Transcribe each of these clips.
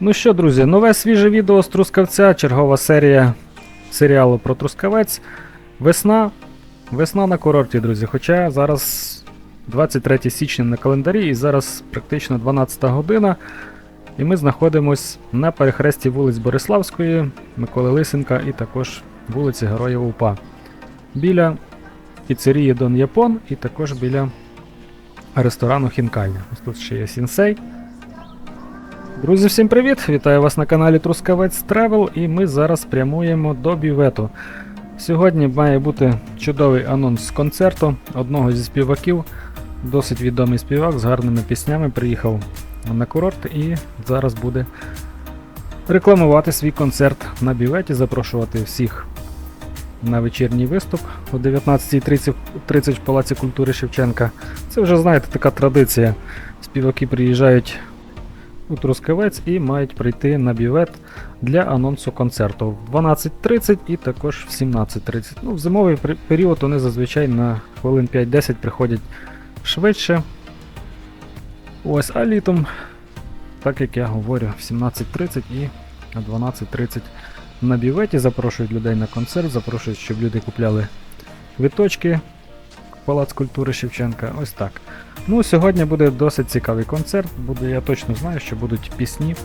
Ну що, друзі, нове свіже відео з Трускавця, чергова серія серіалу про Трускавець. Весна. Весна на курорті, друзі. Хоча зараз 23 січня на календарі і зараз практично 12 година. І ми знаходимось на перехресті вулиць Бориславської, Миколи Лисенка і також вулиці Героїв УПА. Біля піцерії Дон Япон і також біля ресторану Хінкальня. Ось тут ще є сінсей. Друзі, всім привіт! Вітаю вас на каналі Трускавець Тревел, і ми зараз прямуємо до бювету. Сьогодні має бути чудовий анонс концерту одного зі співаків. Досить відомий співак з гарними піснями приїхав на курорт і зараз буде рекламувати свій концерт на бюветі, запрошувати всіх на вечірній виступ о 19.30 в Палаці культури Шевченка. Це вже, знаєте, така традиція. Співаки приїжджають у Трускавець і мають прийти на бювет для анонсу концерту в 12.30 і також в 17.30. Ну, в зимовий період вони зазвичай на хвилин 5-10 приходять швидше. Ось, а літом, так як я говорю, в 17.30 і на 12.30 на бюветі запрошують людей на концерт, запрошують, щоб люди купляли квиточки Палац культури Шевченка. Ось так. Ну, сьогодні буде досить цікавий концерт. Буде, я точно знаю, що будуть пісні.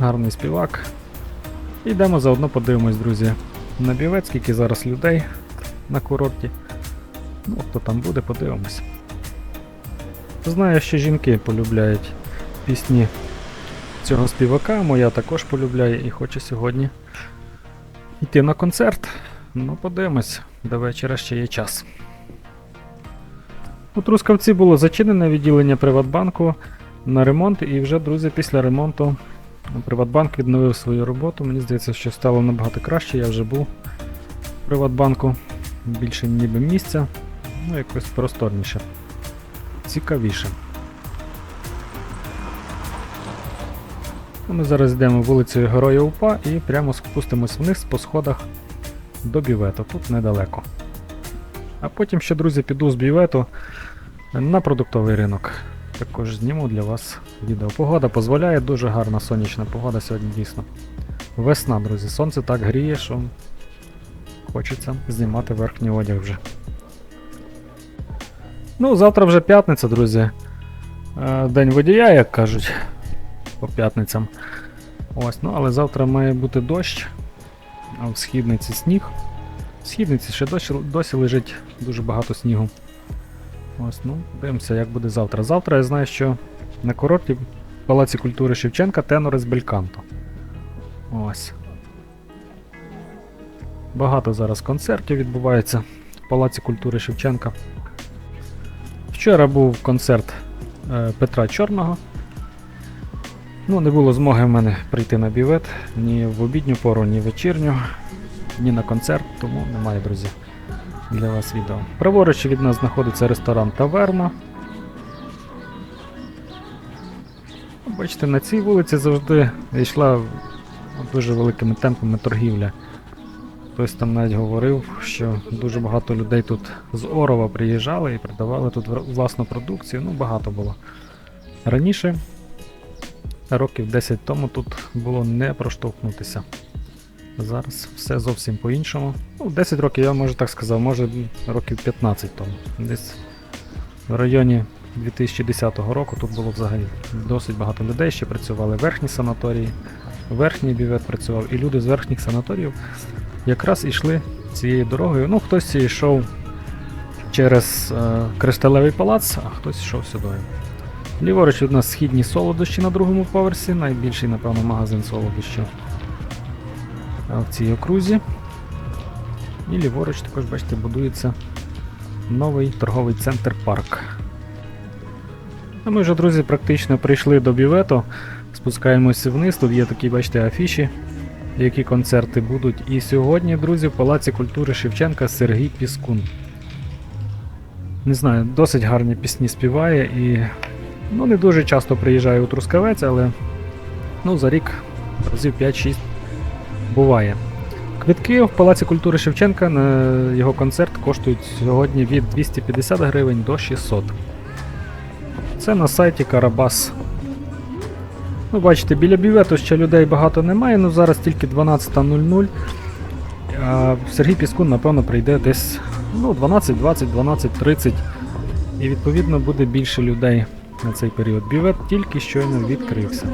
Гарний співак. Йдемо заодно подивимось, друзі, на бівець, скільки зараз людей на курорті. Ну, хто там буде, подивимось. Знаю, що жінки полюбляють пісні цього співака, моя також полюбляє і хоче сьогодні йти на концерт. Ну, подивимось, до вечора ще є час. У Трускавці було зачинене відділення Приватбанку на ремонт, і вже, друзі, після ремонту Приватбанк відновив свою роботу. Мені здається, що стало набагато краще. Я вже був в Приватбанку. Більше ніби місця, ну якось просторніше. Цікавіше. Ми зараз йдемо вулицею Героя УПА і прямо спустимось вниз по сходах до бювету. Тут недалеко. А потім ще, друзі, піду з бювету на продуктовий ринок. Також зніму для вас відео. Погода дозволяє, дуже гарна сонячна погода сьогодні дійсно. Весна, друзі, сонце так гріє, що хочеться знімати верхній одяг вже. Ну, завтра вже п'ятниця, друзі. Е, День водія, як кажуть, по п'ятницям. Ось, ну але завтра має бути дощ, а в східниці сніг. В східниці ще досі, досі лежить дуже багато снігу. Ось, ну, дивимося, як буде завтра. Завтра я знаю, що на курорті в Палаці культури Шевченка тенори з Бельканто. Ось. Багато зараз концертів відбувається в Палаці культури Шевченка. Вчора був концерт е, Петра Чорного. Ну, не було змоги в мене прийти на бівет ні в обідню пору, ні в вечірню, ні на концерт, тому немає, друзі, для вас відео. Праворуч від нас знаходиться ресторан Таверна. Бачите, на цій вулиці завжди йшла дуже великими темпами торгівля. Хтось там навіть говорив, що дуже багато людей тут з Орова приїжджали і продавали тут власну продукцію. Ну, багато було. Раніше, років 10 тому, тут було не проштовхнутися. Зараз все зовсім по-іншому. Ну, 10 років, я може так сказав, може років 15 тому. Десь в районі 2010 року тут було взагалі досить багато людей, ще працювали верхні санаторії, верхній бювет працював, і люди з верхніх санаторіїв якраз йшли цією дорогою. Ну, хтось йшов через е, Кришталевий палац, а хтось йшов сюди. Ліворуч від нас східні солодощі на другому поверсі, найбільший, напевно, магазин солодощів в цій окрузі. І ліворуч також, бачите, будується новий торговий центр парк. А ми вже, друзі, практично прийшли до бювету. Спускаємося вниз. Тут є такі, бачите, афіші, які концерти будуть. І сьогодні, друзі, в Палаці культури Шевченка Сергій Піскун. Не знаю, досить гарні пісні співає і ну, не дуже часто приїжджає у Трускавець, але ну, за рік разів 5-6 буває. Квитки в Палаці культури Шевченка на його концерт коштують сьогодні від 250 гривень до 600. Це на сайті Карабас. Ну, бачите, біля бювету ще людей багато немає, ну зараз тільки 12.00. А Сергій Піскун, напевно, прийде десь ну, 12.20, 12.30. І відповідно буде більше людей на цей період. Бювет тільки щойно відкрився.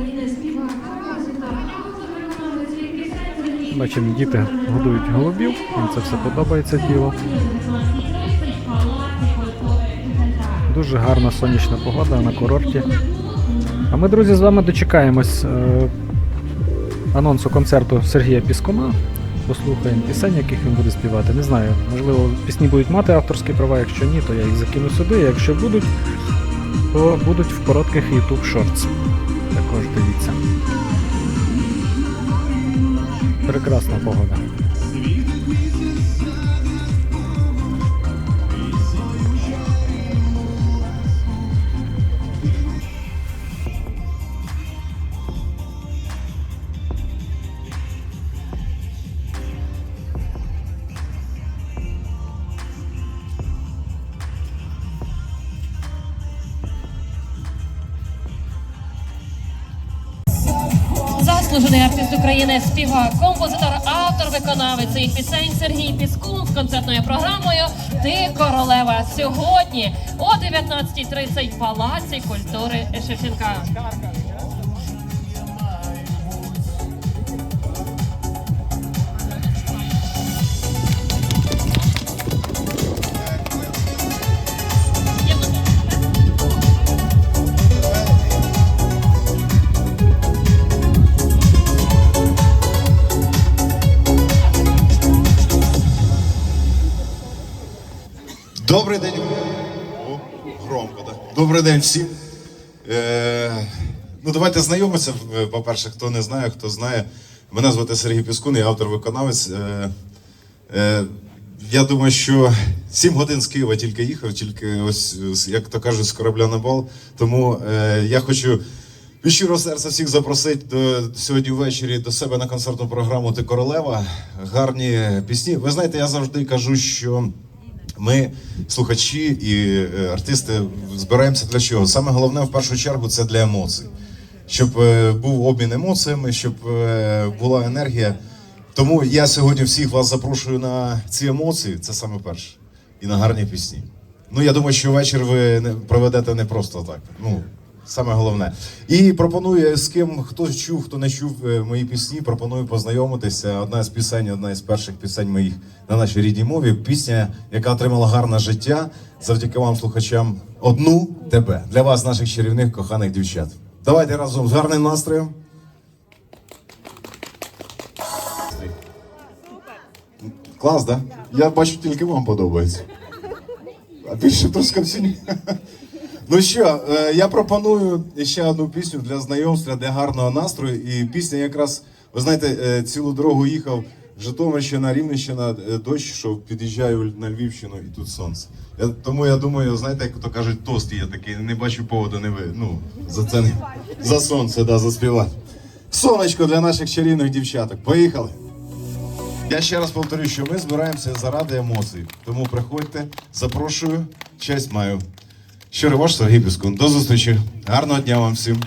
Бачимо, діти годують голубів, їм це все подобається діло. Дуже гарна сонячна погода на курорті. А ми, друзі, з вами дочекаємось е, анонсу концерту Сергія Піскуна. Послухаємо пісень, яких він буде співати. Не знаю, можливо, пісні будуть мати авторські права, якщо ні, то я їх закину сюди. Якщо будуть, то будуть в коротких YouTube Shorts. Також дивіться. Прекрасна погода. Заслужений артист України, співак, композитор, автор, виконавець своїх пісень Сергій Піскун з концертною програмою Ти королева сьогодні о 19.30 в Палаці культури Шевченка. Добрий день всім. Е, ну, давайте знайомитися. По-перше, хто не знає, хто знає. Мене звати Сергій Піскун, я автор-виконавець. Е, е, я думаю, що 7 годин з Києва тільки їхав, тільки ось, як то кажуть, з корабля на бал. Тому е, я хочу від щирого серця всіх запросити до, сьогодні ввечері до себе на концертну програму Ти королева. Гарні пісні. Ви знаєте, я завжди кажу, що. Ми, слухачі і е, артисти, збираємося для чого? Саме головне в першу чергу це для емоцій. Щоб е, був обмін емоціями, щоб е, була енергія. Тому я сьогодні всіх вас запрошую на ці емоції, це саме перше. І на гарні пісні. Ну, я думаю, що вечір ви проведете не просто так. Ну, саме головне. І пропоную з ким хто чув, хто не чув е, мої пісні, пропоную познайомитися. Одна з пісень, одна із перших пісень моїх на нашій рідній мові. Пісня, яка отримала гарне життя завдяки вам, слухачам. Одну тебе для вас, наших чарівних коханих дівчат. Давайте разом з гарним настроєм. Клас, да? Я бачу, тільки вам подобається. А більше трускавці ні. Ну що, е, я пропоную ще одну пісню для знайомства, для гарного настрою. І пісня якраз, ви знаєте, е, цілу дорогу їхав Житомирщина, Рівненщина, е, дощ, що під'їжджаю на Львівщину і тут сонце. Я, тому я думаю, знаєте, як то кажуть, тост є такий, не бачу поводу, не ви. Ну, за це не за сонце, да, заспівати. Сонечко для наших чарівних дівчаток. Поїхали! Я ще раз повторю, що ми збираємося заради емоцій. Тому приходьте, запрошую, честь маю. Щиро ваш Сергій Піскун. До зустрічі. Гарного дня вам всім.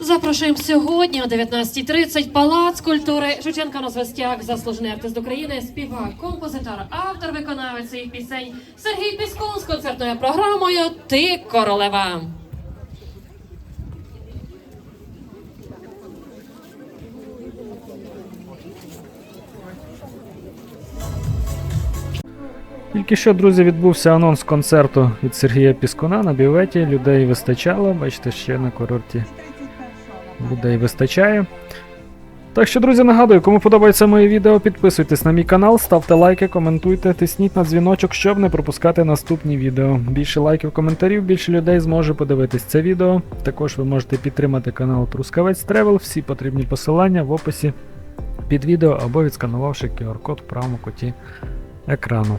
Запрошуємо сьогодні о 19.30 Палац культури Шевченка на звестяк, заслужений артист України, співак, композитор, автор, виконавець своїх пісень Сергій Піскун з концертною програмою Ти королева. Тільки що, друзі, відбувся анонс концерту від Сергія Піскуна на бюветі. Людей вистачало. Бачите, ще на курорті людей вистачає. Так що, друзі, нагадую, кому подобається моє відео, підписуйтесь на мій канал, ставте лайки, коментуйте, тисніть на дзвіночок, щоб не пропускати наступні відео. Більше лайків, коментарів, більше людей зможе подивитись це відео. Також ви можете підтримати канал Трускавець Тревел. Всі потрібні посилання в описі під відео або відсканувавши QR-код в правому куті екрану.